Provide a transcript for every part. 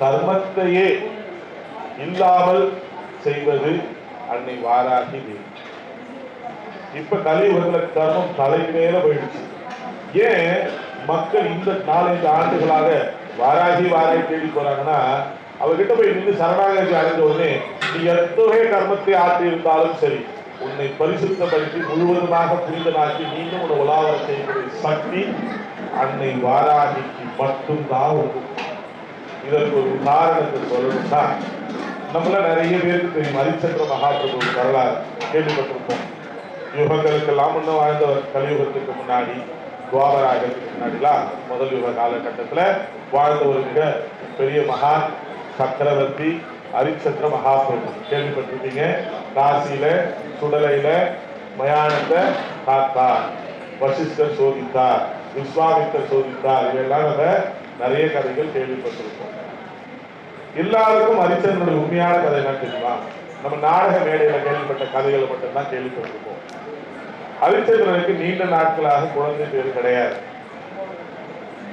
கர்மத்தையே இல்லாமல் செய்வது அன்னை வாராகி தேவி. இப்ப கலியுகத்துல கர்மம் தலைமேல போயிடுச்சு. ஏன் மக்கள் இந்த நாலஞ்சு ஆண்டுகளாக வாராகி வாராகி தேடி போறாங்கன்னா அவர்கிட்ட போய் நின்று சரணாகி அடைஞ்ச உடனே நீ எத்தகைய கர்மத்தை ஆற்றி இருந்தாலும் சரி உன்னை பரிசுத்தப்படுத்தி முழுவதுமாக புனிதனாக்கி மீண்டும் உன்னை செய்யக்கூடிய சக்தி அன்னை வாராகிக்கு மட்டும்தான் உண்டு. இதற்கு ஒரு உதாரணத்தை சொல்லணும்னா நம்மள நிறைய பேருக்கு தெரியும். ஹரிச்சந்திர மகாபிரபு வரலாறு கேள்விப்பட்டிருப்போம். யுகங்களுக்கெல்லாம் முன்ன வாழ்ந்தவர் கலியுகத்துக்கு முன்னாடி துவாபராகத்துக்கு முன்னாடிலாம் முதல் யுக காலகட்டத்தில் வாழ்ந்த ஒரு மிக பெரிய மகா சக்கரவர்த்தி ஹரிச்சந்திர மகாபிரபு. கேள்விப்பட்டிருப்பீங்க? காசியில சுடலையில மயானத்தை காத்தார் வசிஷ்டர் சோதித்தார் விஸ்வாமித்தர் சோதித்தார். இவையெல்லாம் நம்ம நிறைய கதைகள் கேள்விப்பட்டிருக்கோம் எல்லாருக்கும் ஹரிச்சந்திரனுடைய உண்மையான கதை என்ன தெரியுமா? நம்ம நாடக மேடையில கேள்விப்பட்ட கதைகளை மட்டும்தான் கேள்விப்பட்டிருக்கோம் ஹரிச்சந்திரனுக்கு நீண்ட நாட்களாக குழந்தை பேர் கிடையாது.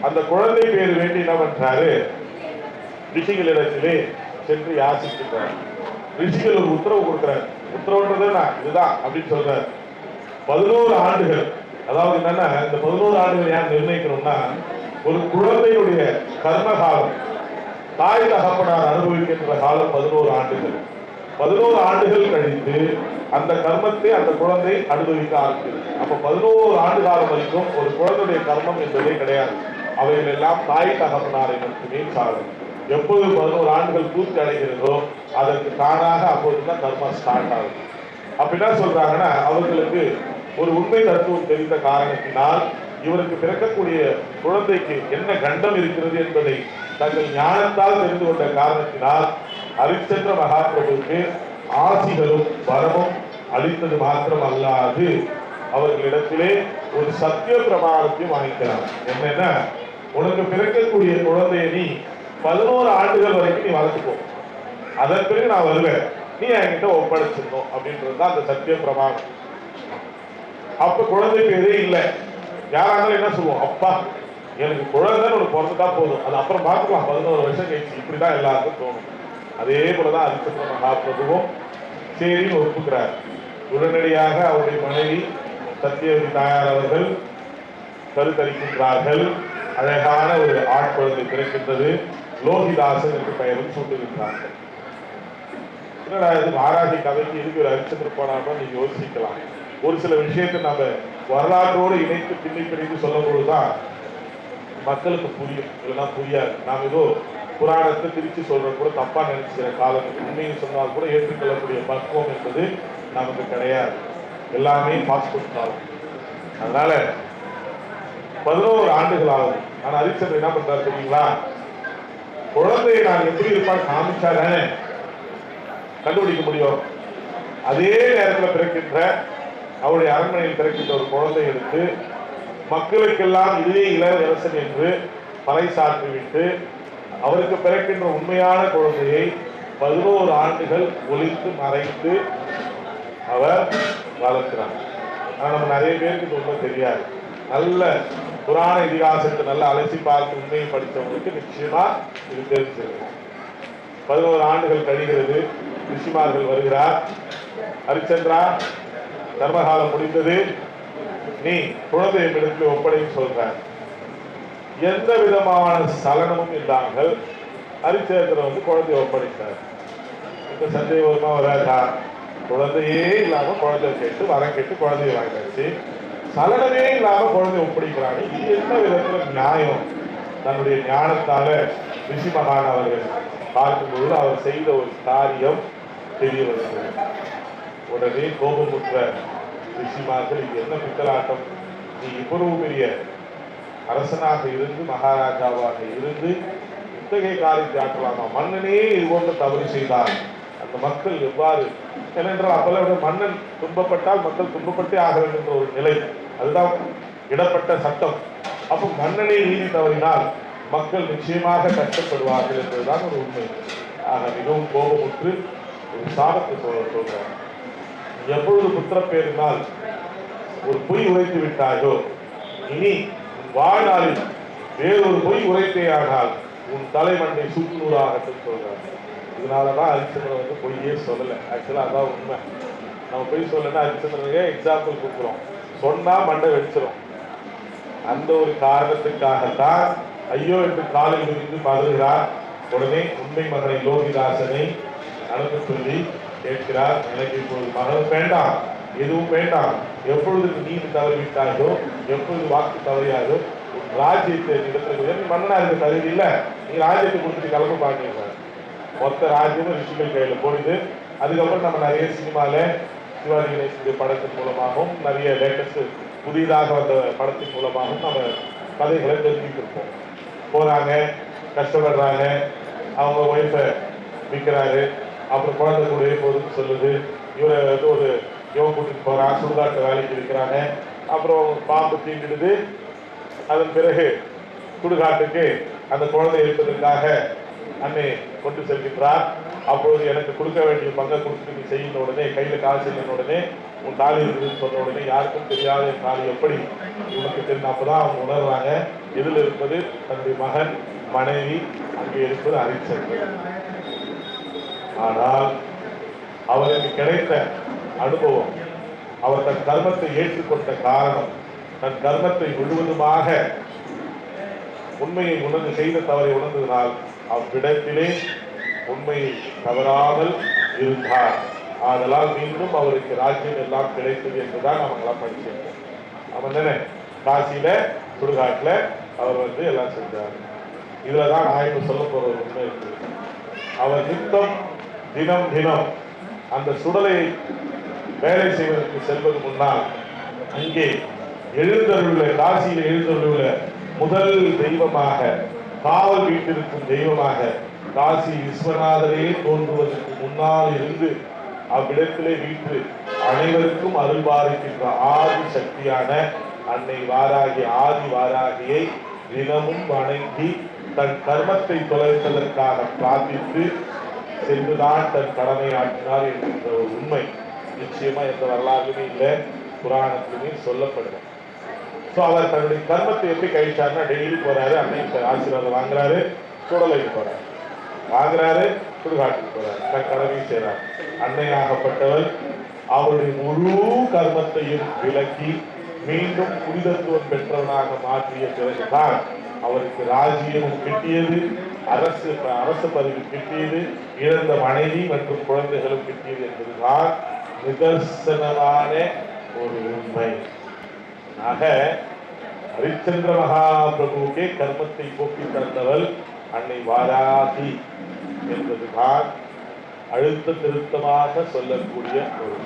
அந்த குழந்தை பேர் வேண்டி என்ன பண்றாரு? ரிஷிகளிடத்திலே சென்று யாசிக்கின்றார். ரிஷிகள் ஒரு உத்தரவு கொடுக்குறாரு. உத்தரவுன்றது நான் இதுதான் அப்படின்னு சொல்றாரு. பதினோரு ஆண்டுகள். அதாவது என்னன்னா இந்த பதினோரு ஆண்டுகள் ஏன் நிர்ணயிக்கிறோம்னா ஒரு குழந்தையுடைய கர்ம காலம் தாய் தகப்பனார் அனுபவிக்கின்ற காலம் பதினோரு ஆண்டுகள். பதினோரு ஆண்டுகள் கழித்து அந்த கர்மத்தை அந்த குழந்தை அனுபவிக்க ஆரம்பிக்கிறது. அப்ப பதினோரு ஆண்டு காலம் வரைக்கும் ஒரு குழந்தையுடைய கர்மம் என்பதே கிடையாது. அவைகள் எல்லாம் தாய் தகப்பனாரை மட்டுமே சாரும். எப்போது பதினோரு ஆண்டுகள் பூர்த்தி அடைகிறதோ அதற்கு தானாக அப்போதுதான் கர்மம் ஸ்டார்ட் ஆகும். அப்படின்னா என்ன சொல்றாங்கன்னா அவர்களுக்கு ஒரு உண்மை தத்துவம் தெரிந்த காரணத்தினால் இவருக்கு பிறக்கக்கூடிய குழந்தைக்கு என்ன கண்டம் இருக்கிறது என்பதை தங்கள் ஞானத்தால் தெரிந்து கொண்ட காரணத்தினால் ஹரிச்சந்திர மகாபிரபுவுக்கு ஆசிகளும் வரமும் அளித்தது மாத்திரம் அல்லாது அவர்களிடத்திலே ஒரு சத்திய பிரமாணத்தையும் வாங்கிக்கிறார் என்னன்னா உனக்கு பிறக்கக்கூடிய குழந்தையை நீ பதினோரு ஆண்டுகள் வரைக்கும் நீ வளர்த்துக்கோ. அதன் பிறகு நான் வருவேன். நீ என்கிட்ட ஒப்படைச்சிருந்தோம் அப்படின்றது தான் அந்த சத்திய பிரமாணம். அப்ப குழந்தைக்கு எதே இல்லை. யாராலும் என்ன சொல்லுவோம்? அப்பா எனக்கு குழந்தைன்னு ஒரு பிறந்துட்டா போதும். அது அப்புறம் பார்த்துக்கலாம். பதினோரு வருஷம் கழிச்சு இப்படிதான் எல்லாருக்கும் தோணும். அதே போலதான் ஹரிச்சந்திர மகாபிரபுவும் சரின்னு ஒப்புக்கிறார். உடனடியாக அவருடைய மனைவி சத்யவதி தாயார் அவர்கள் கருத்தரிக்கின்றார்கள். அழகான ஒரு ஆட்குழந்தை பிறக்கின்றது. லோகிதாசன் என்று பெயரும் சூட்டுகின்றார்கள். என்னடா இது? மாராஜி கதைக்கு இருக்கு ஒரு ஹரிச்சந்திர போனாலும் நீங்க யோசிக்கலாம். ஒரு சில விஷயத்தை நம்ம வரலாற்றோடு இணைத்து பின்னி பிணைத்து சொல்லும் பொழுதுதான் மக்களுக்கு புரியும். இல்லைன்னா புரியாது. நாம் ஏதோ புராணத்தை திருச்சி சொல்கிற கூட தப்பாக நினைச்சுக்கிற காலம் உண்மையை சொன்னால் கூட ஏற்றுக்கொள்ளக்கூடிய பக்குவம் என்பது நமக்கு கிடையாது. எல்லாமே பாஸ்போர்ட் காலம். அதனால் பதினோரு ஆண்டுகள் ஆகுது ஆனா ஹரிச்சந்திரன் என்ன பண்றாரு தெரியுங்களா? குழந்தையை நான் எப்படி இருப்பான்னு காமிச்சா கண்டுபிடிக்க முடியும். அதே நேரத்தில் பிறக்கின்ற அவருடைய அரண்மனையில் பிறக்கின்ற ஒரு குழந்தை எடுத்து மக்களுக்கெல்லாம் இதே இளவரசன் என்று பறைசாற்றிவிட்டு அவருக்கு பிறக்கின்ற உண்மையான குழந்தையை பதினோரு ஆண்டுகள் ஒழித்து மறைத்து அவர் வளர்க்கிறார். ஆனால் நம்ம நிறைய பேருக்கு இது தெரியாது. நல்ல புராண இதிகாசத்தை நல்லா அலசி பார்த்து உண்மையை படித்தவங்களுக்கு நிச்சயமா இது தெரிஞ்சிருக்கும் பதினோரு ஆண்டுகள் கழிகிறது ரிஷிமார்கள் வருகிறார். ஹரிச்சந்திரா கர்மகாலம் முடிந்தது. நீ குழந்தையை இடத்தில் ஒப்படைன்னு சொல்றார். எந்த விதமான சலனமும் இல்லாமல் ஹரிச்சந்திரன் வந்து குழந்தைய ஒப்படைத்தார். இந்த சந்தேகமா வராதா? குழந்தையே இல்லாம குழந்தைய கேட்டு வரம் கேட்டு குழந்தைய வாங்கிடுச்சு சலனமே இல்லாம குழந்தைய ஒப்படைக்கிறாங்க. இது என்ன விதத்துல நியாயம்? தன்னுடைய ஞானத்தால ரிஷி மகான் அவர்கள் பார்க்கும்போது அவர் செய்த ஒரு காரியம் தெரிய வருகிறது. உடனே கோபமுற்ற ரிஷிமார்கள் இது என்ன பித்தலாட்டம்? நீ இவ்வளவு பெரிய அரசனாக இருந்து மகாராஜாவாக இருந்து இத்தகைய காரியத்தை ஆற்றலாமா மன்னனே இது போன்ற தவறு செய்தான் அந்த மக்கள் எவ்வாறு ஏனென்றால் அப்பெல்லாம் மன்னன் துன்பப்பட்டால் மக்கள் துன்பப்பட்டே ஆக வேண்டும் என்ற ஒரு நிலை. அதுதான் இடப்பட்ட சட்டம். அப்போ மன்னனை நீதி தவறினால் மக்கள் நிச்சயமாக கஷ்டப்படுவார்கள் என்பதுதான் ஒரு உண்மை. ஆக மிகவும் கோபமுற்று ஒரு சாபத்தை சொல்ல சொல்றார். எப்பொழுது புத்திர ஒரு பொய் உரைத்து விட்டாயோ இனி உன் வாழ்நாளில் வேறொரு பொய் உரைத்தேயானால் உன் தலைமண்டை சுக்குநூறாகட்டும் இதனால இதனாலதான் ஹரிச்சந்திரன் வந்து பொய்யே சொல்லலை. ஆக்சுவலா அதான் உண்மை. நம்ம பொய் சொல்லலைன்னா ஹரிச்சந்திரனுக்கு எக்ஸாம்பிள் கொடுக்குறோம். சொன்னா மண்டை வெடிச்சிடும் அந்த ஒரு காரணத்துக்காகத்தான் ஐயோ என்று காலில் இருந்து பதறுகிறார். உடனே உண்மை மகனை லோகிதாசனை நடந்து சொல்லி கேட்கிறார். எனக்கு இப்பொழுது மகன் வேண்டாம். எதுவும் வேண்டாம். எப்பொழுது நீர் நீதி தவறிவிட்டாயோ எப்பொழுது வாக்கு தவறியாதோ ராஜ்யத்தை இடத்துல நீ மன்னனா இருக்க தகுதி இல்லை. நீ ராஜ்யத்தை கொடுத்துட்டு கிளம்ப பாருங்க. மொத்த ராஜ்யமும் ரிஷிகள் கையில் போடுது. அதுக்கப்புறம் நம்ம நிறைய சினிமாவில் சிவாஜி கணேசனுடைய படத்தின் மூலமாகவும் நிறைய லேட்டஸ்ட் புதிதாக வந்த படத்தின் மூலமாகவும் நம்ம கதைகளை தெரிஞ்சுட்டு இருப்போம். போகிறாங்க கஷ்டப்படுறாங்க. அவங்க ஒய்ஃபை விற்கிறாரு. அப்புறம் குழந்தை கூட போதுன்னு சொல்லுது. இவரை வந்து ஒரு யோக கூட்டிட்டு போகிறான் சுடுகாட்டு வேலைக்கு இருக்கிறாங்க அப்புறம் பாம்பு தீண்டிடுது அதன் பிறகு சுடுகாட்டுக்கு அந்த குழந்தை இருப்பதற்காக அன்னை கொண்டு செல்கின்றார். அப்போது எனக்கு கொடுக்க வேண்டிய பங்கை கொடுத்து நீ செய்யின உடனே கையில் கால் செய்யின உடனே உன் தாலி இருக்குதுன்னு சொன்ன உடனே யாருக்கும் தெரியாத என் தாலி எப்படி இவனுக்கு தெரியும் அப்பதான் அவங்க உணர்றாங்க. எதில் இருப்பது தன்னுடைய மகன் மனைவி அங்கே இருப்பது அரிச்சந்திரன் ஆனால் அவருக்கு கிடைத்த அனுபவம் அவர் தன் கர்மத்தை ஏற்றுக்கொண்ட காரணம் தன் கர்மத்தை முழுவதுமாக உண்மையை உணர்ந்து செய்த தவறை உணர்ந்ததினால் அவ்விடத்திலே உண்மையை தவறாமல் இருந்தார். ஆதலால் மீண்டும் அவருக்கு ராஜ்யம் எல்லாம் கிடைத்தது என்றுதான் நம்மளாம் படிச்சிருக்கோம். அவன் தானே காசியில சுடுகாட்டில் அவர் வந்து எல்லாம் செஞ்சார். இதுலதான் நான் இப்ப சொல்ல போற ஒரு உண்மை இருக்கு. அவர் நித்தம் தினம் தினம் அந்த சுடலை வேலை செய்வதற்கு செல்வது முன்னால் அங்கே எழுந்தருள்ள காசியில் எழுந்தருள்ள முதல் தெய்வமாக காவல் வீட்டிருக்கும் தெய்வமாக காசி விஸ்வநாதரே தோன்றுவதற்கு முன்னால் இருந்து அவ்விடத்திலே வீட்டு அனைவருக்கும் அருள்பாலிக்கின்ற ஆதி சக்தியான அன்னை வாராகி ஆதி வாராகியை தினமும் வணங்கி தன் கர்மத்தை தொலைத்ததற்காக பிரார்த்தித்து சென்றுதான் தன் கடமை ஆற்றினார் என்கின்ற ஒரு உண்மை. நிச்சயமா எந்த வரலாறுமே இல்லை. புராணத்திலுமே சொல்லப்படுது. ஸோ அவர் தன்னுடைய கர்மத்தை எப்படி கழிச்சாருன்னா டெய்லி போறாரு அன்னைக்கு ஆசீர்வாதம் வாங்குறாரு சுடலைக்கு போறாரு. வாங்குறாரு சுடுகாட்டுக்கு போறாரு. தன் கடமையை செய்கிறார் அன்னையாகப்பட்டவர் அவருடைய முழு கர்மத்தையும் விலக்கி மீண்டும் புனிதத்துவம் பெற்றவனாக மாற்றிய பிறகுதான் அவருக்கு ராஜ்யமும் கிட்டியது. அரசு அரசு பதவி கிட்டியது இழந்த மனைவி மற்றும் குழந்தைகளும் கிட்டியது என்பதுதான் நிதர்சனமான ஒரு உண்மை. ஆக ஹரிச்சந்திர மகாபிரபுவுக்கே கர்மத்தை போக்கி தந்தவள் அன்னை வாராகி என்பதுதான் அழுத்த திருத்தமாக சொல்லக்கூடிய ஒரு